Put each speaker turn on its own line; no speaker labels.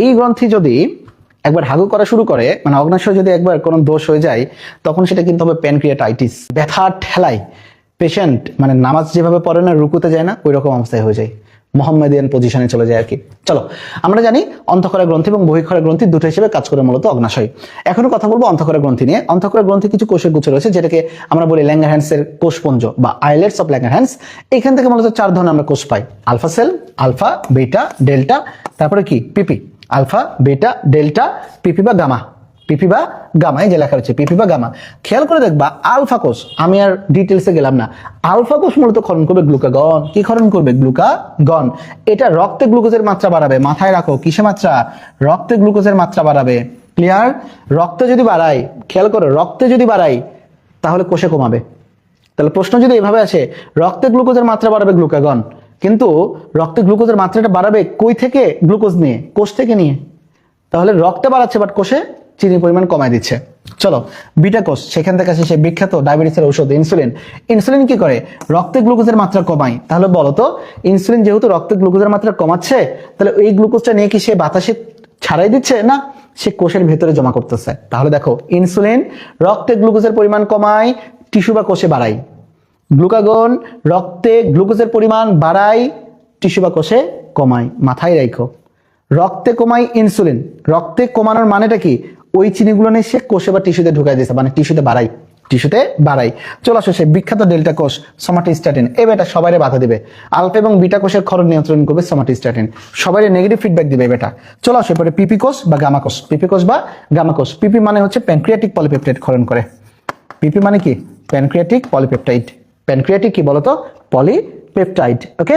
এই গ্রন্থি যদি একবার হাগু করা শুরু করে মানে অগ্নাশয় যদি একবার কোনো দোষ হয়ে যায়, তখন সেটা কিন্তু হবে প্যানক্রিয়াটাইটিস ব্যথার ঠেলায়। পেশেন্ট মানে নামাজ যেভাবে পড়ে না, রুকুতে যায় না ওই রকম অবস্থায় হয়ে যায়। মোহাম্মদিয়ান পজিশনে চলে যায় আর কি। চলো, আমরা জানি অন্তঃকরা গ্রন্থি এবং বহিঃক্ষরা গ্রন্থি দুটো হিসেবে কাজ করে মূলত অগ্নাশয়। এখনও কথা বলব অন্তঃকরা গ্রন্থি নিয়ে। অন্তঃকরা গ্রন্থি কিছু কোষের গুচ্ছ রয়েছে, যেটাকে আমরা বলি ল্যাঙ্গারহ্যান্স এর কোষপুঞ্জ বা আইলেটস অফ ল্যাঙ্গারহ্যান্স এখান থেকে মূলত চার ধরনের আমরা কোষ পাই। Alpha cell, alpha, beta, delta, তারপরে কি? পিপি। আলফা, বেটা, ডেল্টা, পিপি বা গামা। পিপি বা গামা, এই যে লেখা রয়েছে, পিপি বা গামা। খেয়াল করে দেখবা, আলফা কোষ, আমি আর ডিটেলসে গেলাম না। আলফা কোষ মূলত ক্ষরণ করবে গ্লুকাগন। কি ক্ষরণ করবে? গ্লুকাগন। এটা রক্তে গ্লুকোজের মাত্রা বাড়াবে। মাথায় রাখো কিসে মাত্রা? রক্তে গ্লুকোজের মাত্রা বাড়াবে। ক্লিয়ার রক্তে যদি বাড়াই খেয়াল করো, রক্তে যদি বাড়াই তাহলে কোষে কমাবে। তাহলে প্রশ্ন যদি এভাবে আসে, রক্তে গ্লুকোজের মাত্রা বাড়াবে গ্লুকাগন। কিন্তু রক্তে গ্লুকোজের মাত্রাটা বাড়াবে কই থেকে? গ্লুকোজ নিয়ে, কোষ থেকে নিয়ে। তাহলে রক্তে বাড়াচ্ছে বাট কোষে চিনির পরিমাণ কমায় দিচ্ছে। চলো, বিটা কোষ, সেখান থেকে আসে সে বিখ্যাত ডায়াবেটিসের ঔষধ, ইনসুলিন। ইনসুলিন কি করে? রক্তে গ্লুকোজের মাত্রা কমায়। তাহলে বলো তো, ইনসুলিন যেহেতু রক্তে গ্লুকোজের মাত্রা কমাচ্ছে, তাহলে এই গ্লুকোজটা নিয়ে কি সে বাতাসে ছাড়াই দিচ্ছে, না সে কোষের ভেতরে জমা করতেছে? তাহলে দেখো, ইনসুলিন রক্তে গ্লুকোজের পরিমাণ কমায়, টিস্যু বা কোষে বাড়ায়। গ্লুকাগন রক্তে গ্লুকোজের পরিমাণ বাড়ায়, টিস্যু বা কোষে কমায়, মাথায় রাখো রক্তে কমাই ইনসুলিন। রক্তে কমানোর মানেটা কি? ওই চিনিগুলো নিয়ে সে কোষে বা টিস্যুতে ঢুকাই দিয়েছে মানে টিস্যুতে বাড়াই টিস্যুতে বাড়াই চলে আসো সে বিখ্যাত ডেল্টা কোষ সোমাটিস্ট্যাটিন এ বেটা সবাইরে বাধা দিবে। আলফা এবং বিটা কোষের খরচ নিয়ন্ত্রণ করবে সোমাটিস্ট্যাটিন সবাইরে নেগেটিভ ফিডব্যাক দিবে বেটা। চলে আসো এরপরে পিপি কোষ বা গামা কোষ। পিপি কোষ বা গামা কোষ। পিপি মানে হচ্ছে প্যানক্রিয়াটিক পলিপেপটাইড ক্ষরণ করে। পিপি মানে কি? প্যানক্রিয়াটিক পলিপেপটাইড প্যানক্রিয়াটিক কি বলতো? পলিপেপটাইড ওকে